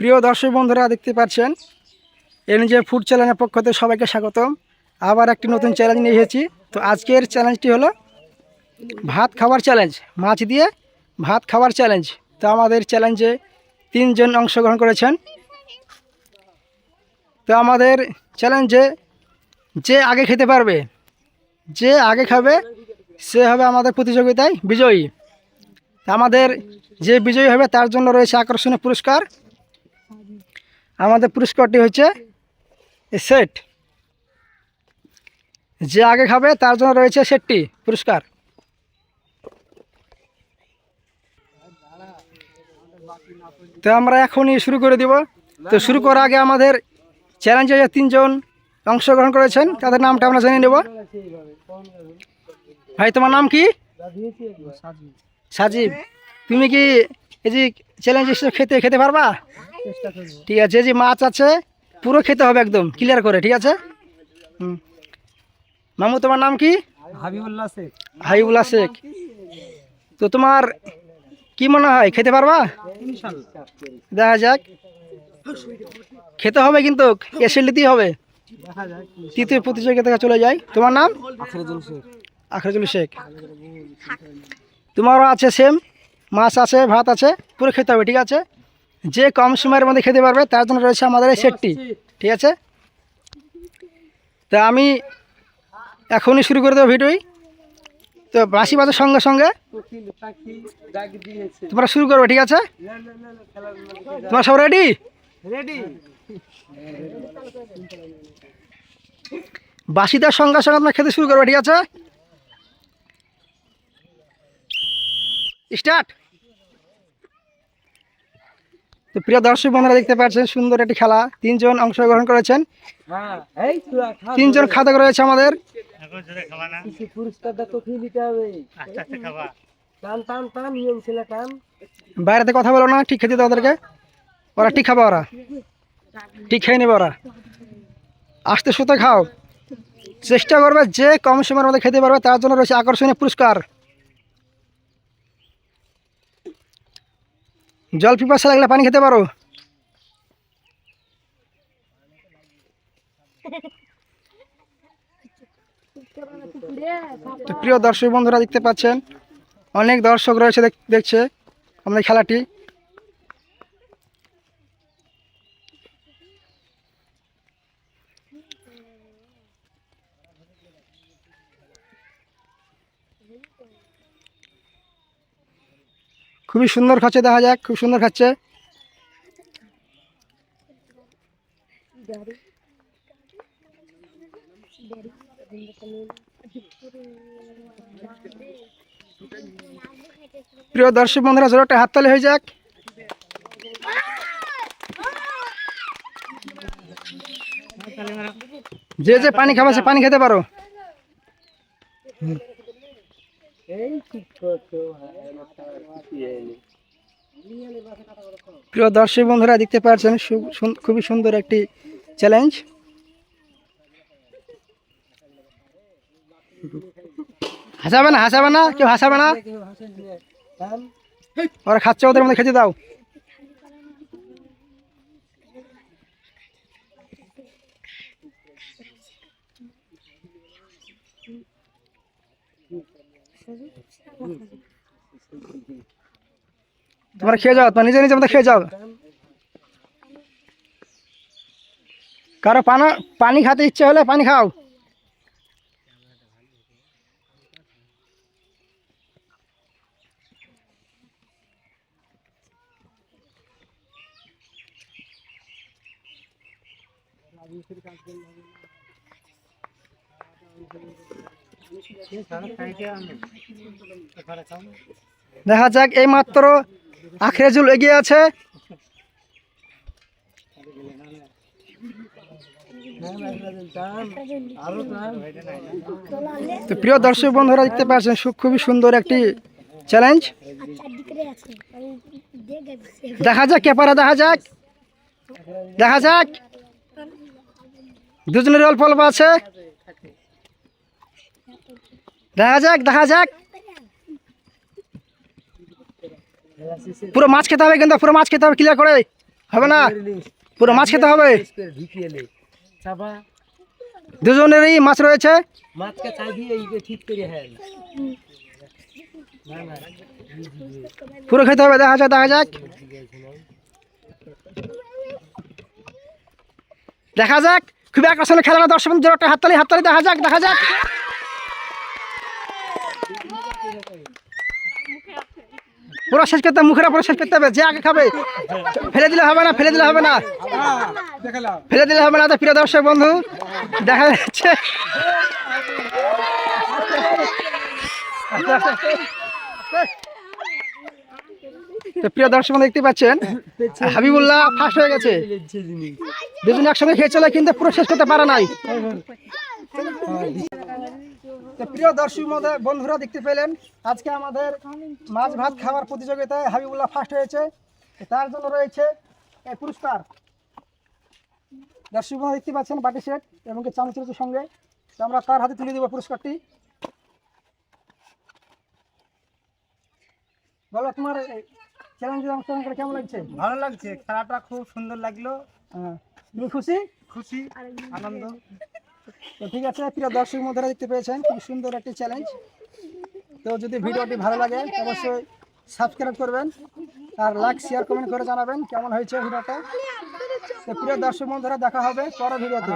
প্রিয় দর্শক বন্ধুরা, দেখতে পাচ্ছেন? এনজে ফুড চ্যানেলের পক্ষ থেকে সবাইকে স্বাগতম। আবার একটি নতুন চ্যালেঞ্জ নিয়ে এসেছি। তো আজকের চ্যালেঞ্জটি হলো ভাত খাওয়ার চ্যালেঞ্জ মাছ দিয়ে ভাত খাওয়ার চ্যালেঞ্জ তো আমাদের চ্যালেঞ্জে তিনজন অংশগ্রহণ করেছেন। তো আমাদের চ্যালেঞ্জে যে আগে খেতে পারবে, যে আগে খাবে, সে হবে আমাদের প্রতিযোগিতায় বিজয়ী। আমাদের যে বিজয়ী হবে, তার জন্য রয়েছে আকর্ষণীয় পুরস্কার। আমাদের পুরস্কারটি হচ্ছে সেট। যে আগে খাবে, তার জন্য রয়েছে সেটটি, পুরস্কার। তো আমরা এখনই শুরু করে দিব। তো শুরু করার আগে আমাদের চ্যালেঞ্জে যে তিনজন অংশগ্রহণ করেছেন, তাদের নামটা আমরা জেনে নেব। ভাই, তোমার নাম কি? সাজিব। তুমি কি এই যে চ্যালেঞ্জ খেতে খেতে পারবা? ঠিক আছে যে মাছ আছে পুরো খেতে হবে একদম ক্লিয়ার করে ঠিক আছে? হুম। মামু তোমার নাম কি? হাবিবুল্লাহ শেখ। হাইবুল্লা শেখ। তো তোমার কি মনে হয় খেতে পারবা? দেখা যাক। খেতে হবে কিন্তু এসে নিতেই হবে। তৃতীয় প্রতিযোগিতা চলে যায় তোমার নাম? আখরাজুল শেখ। তোমারও আছে সেম মাছ আছে ভাত আছে পুরো খেতে হবে ঠিক আছে? যে কম সময়ের মধ্যে খেতে পারবে তার জন্য রয়েছে আমাদের এই সেটটি। ঠিক আছে? তা আমি এখনই শুরু করে দেবো ভিডিওই। তো বাসি বাজার সঙ্গে সঙ্গে তোমরা শুরু করবে ঠিক আছে? তোমরা সব রেডি রেডি বাসিদার সঙ্গে সঙ্গে তোমরা খেতে শুরু করবে ঠিক আছে? স্টার্ট তো প্রিয় দর্শক বন্ধুরা দেখতে পাচ্ছেন সুন্দর একটি খেলা। তিনজন অংশগ্রহণ করেছেন। হ্যাঁ তিনজন খাদক রয়েছে আমাদের। বাইরেতে কথা বলো না ঠিক খেতে দাও ওদেরকে। ওরা ঠিক খাবে ওরা। ঠিক খেয়ে নেবে ওরা। আস্তে সুতে খাও। চেষ্টা করবে যে কম সময়ের মধ্যে খেতে পারবে তার জন্য রয়েছে আকর্ষণীয় পুরস্কার। জল পিপাসা লাগলে পানি খেতে পারো। প্রিয় দর্শক বন্ধুরা দেখতে পাচ্ছেন, অনেক দর্শক রয়েছে দেখ- দেখছে আমাদের খেলাটি। খুবই সুন্দর খাচ্ছে, দেখা যাক, খুব সুন্দর খাচ্ছে। প্রিয় দর্শক বন্ধুরা জোরটা হাততালি হয়ে যাক। যে যে পানি খাবে, সে পানি খেতে পারো। প্রিয় দর্শক বন্ধুরা, দেখতে পাচ্ছেন খুবই সুন্দর একটি চ্যালেঞ্জ হাসাবে না হাসাবে না, কেউ হাসাবে না। ওরা খাচ্ছে, ওদের মধ্যে খেতে দাও। তোমরা খেয়ে যাও, তোমরা নিজে নিজে মধ্যে খেয়ে যাও। কারও পানা, পানি খেতে ইচ্ছে হলে পানি খাও। দেখা যাক এই মাত্র আখরেজুল এগিয়ে আছে। প্রিয় দর্শক বন্ধুরা, দেখতে পাচ্ছেন খুবই সুন্দর একটি চ্যালেঞ্জ দেখা যাক কেপারা দেখা যাক। দেখা যাক। দুজনের অল্প অল্প আছে দেখা যাক দেখা যাক। পুরো মাছ খেতে হবে কিন্তু, পুরো মাছ খেতে হবে ক্লিয়ার করে। হবে না? পুরো মাছ খেতে হবে। দুজনেরই মাছ রয়েছে। পুরো খেতে হবে, দেখা যাক দেখা যাক। দেখা যাক। খুবই আকর্ষণীয় খেলা দর্শক হাততালি হাততালি, দেখা যাক দেখা যাক। পুরো শেষ করতে মুখের পুরো শেষ করতে হবে, যে আগে খাবে, ফেলে দিলে হবে না, ফেলে দিলে হবে না। ফেলে দিলে হবে না প্রিয় দর্শক বন্ধু, দেখা যাচ্ছে। তো প্রিয় দর্শক দেখতে পাচ্ছেন, হাবিবুল্লাহ ফার্স্ট হয়ে গেছে। দুজন একসঙ্গে খেয়ে চলে, কিন্তু পুরো শেষ করতে পারে নাই। তো প্রিয় দর্শক মহোদয়, বন্ধুরা দেখতে পেলেন আজকে আমাদের মাছ ভাত খাওয়ার প্রতিযোগিতায় হাবিবুল্লাহ ফার্স্ট হয়েছে। তার জন্য রয়েছে এই পুরস্কার। দর্শক বন্ধুরা দেখতে পাচ্ছেন বাটি সেট এবং চামচ রয়েছে সঙ্গে। তো আমরা তার হাতে তুলে দেবো পুরস্কারটি। বলো তোমার চ্যালেঞ্জে অংশগ্রহণ করে কেমন লাগছে? ভালো লাগছে খেলাটা খুব সুন্দর লাগল। হ্যাঁ। তুমি খুশি? খুশি আনন্দ। তো ঠিক আছে, প্রিয় দর্শক মধ্যে দেখতে পেয়েছেন, খুব সুন্দর একটি চ্যালেঞ্জ তো যদি ভিডিওটি ভালো লাগে, অবশ্যই সাবস্ক্রাইব করবেন আর লাইক শেয়ার কমেন্ট করে জানাবেন কেমন হয়েছে ভিডিওটা। তো প্রিয় দর্শক বন্ধুরা, দেখা হবে পরের ভিডিওতে।